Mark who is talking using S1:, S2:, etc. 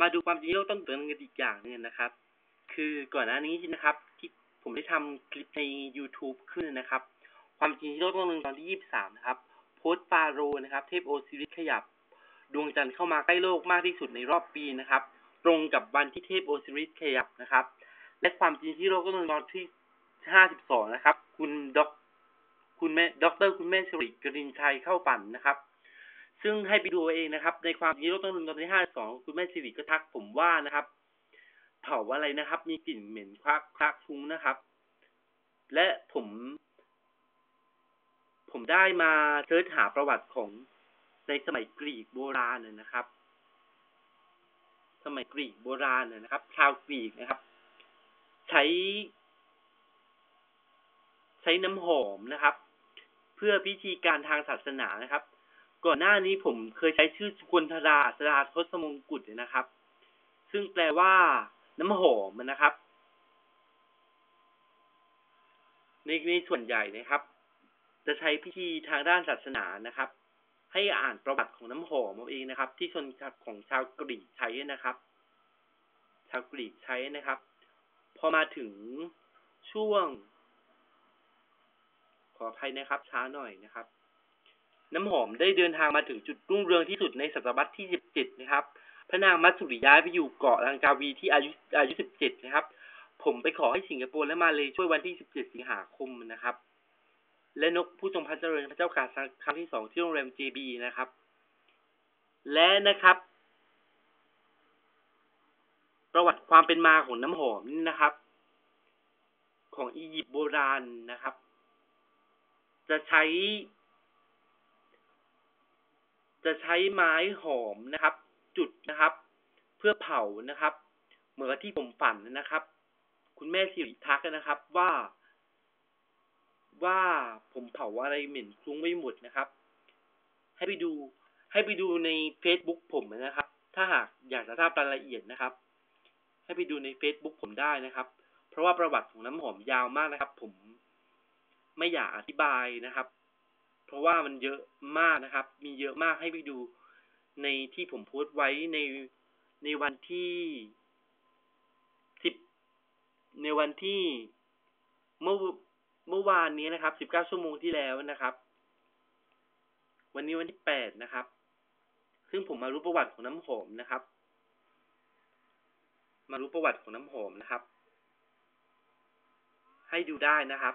S1: มาดูความจริงที่เราต้องเตือนกันอีกอย่างหนึงนะครับ คือก่อนหน้านี้นะครับ ที่ผมได้ทำคลิปใน YouTube ขึ้นนะครับ ความจริงที่โลกต้องเดินตอนที่ 23 นะครับ โพสต์ฟาโรห์นะครับ เทพโอซิริสขยับ ดวงจันทร์เข้ามาใกล้โลกมากที่สุดในรอบปีนะครับ ตรงกับวันที่เทพโอซิริสขยับนะครับ และความจริงที่โลกต้องเดินตอนที่ 52 นะครับ คุณด็อกคุณแม่ด็อกเตอร์คุณแม่สิริกรินชัยเข้าฝันนะครับ ซึ่งให้ไปดูเองนะครับ ในความจริงโลกต้องเดินตอนที่52คุณแม่สิริก็ทักผมว่านะครับ เผาอะไรนะครับ มีกลิ่นเหม็นคลักคลักคลุ้งนะครับ และผม ผมได้มาเสิร์ชหาประวัติของในสมัยกรีกโบราณน่ะนะครับ สมัยกรีกโบราณน่ะนะครับ ชาวกรีกนะครับ ใช้ ใช้น้ำหอมนะครับ เพื่อพิธีการทางศาสนานะครับ ก่อนหน้านี้ผมเคยใช้ชื่อสุคนธราสราทศมงกุฎนะครับ ซึ่งแปลว่า น้ำหอมนะครับ ในในส่วนใหญ่นะครับ จะใช้พิธีทางด้านศาสนานะครับ ให้อ่านประวัติของน้ำหอมเอาเองนะครับ ที่ชนของชาวกรีกใช้นะครับ ชาวกรีกใช้นะครับ พอมาถึงช่วง ขออภัยนะครับ ช้าหน่อยนะครับ น้ำหอมได้เดินทางมาถึงจุดรุ่งเรืองที่สุดในศตวรรษที่ 17 นะครับ พระนางมัตสุริย้ายไปอยู่เกาะลังกาวีที่อายุอายุ 17 นะครับ ผมไปขอให้สิงคโปร์และมาเลยช่วยวันที่ 17 สิงหาคมนะครับ และนกผู้ทรงพระเจริญพระเจ้าการครั้งที่สองที่โรงแรม JB นะครับ และนะครับ ประวัติความเป็นมาของน้ำหอมนี่นะครับ ของอียิปต์โบราณนะครับ จะใช้ จะใช้ไม้หอมนะครับ จุดนะครับ เพื่อเผานะครับ เหมือนที่ผมฝันนะครับ คุณแม่สิริทักนะครับว่า ว่าผมเผาอะไรเหม็นคลุ้งไม่หมดนะครับ ให้ไปดูให้ไปดูใน Facebook ผมนะครับ ถ้าหากอยากจะทราบรายละเอียดนะครับ ให้ไปดูใน Facebook ผมได้นะครับ เพราะว่าประวัติของน้ำหอมยาวมากนะครับ ผมไม่อยากอธิบายนะครับ เพราะว่ามันเยอะมากนะครับ มีเยอะมากให้ไปดูในที่ผมโพสต์ไว้ในในวันที่สิบในวันที่เมื่อเมื่อวานนี้นะครับสิบเก้าชั่วโมงที่แล้วนะครับ วันนี้วันที่แปดนะครับ ซึ่งผมมารู้ประวัติของน้ำหอมนะครับ มารู้ประวัติของน้ำหอมนะครับ ให้ดูได้นะครับ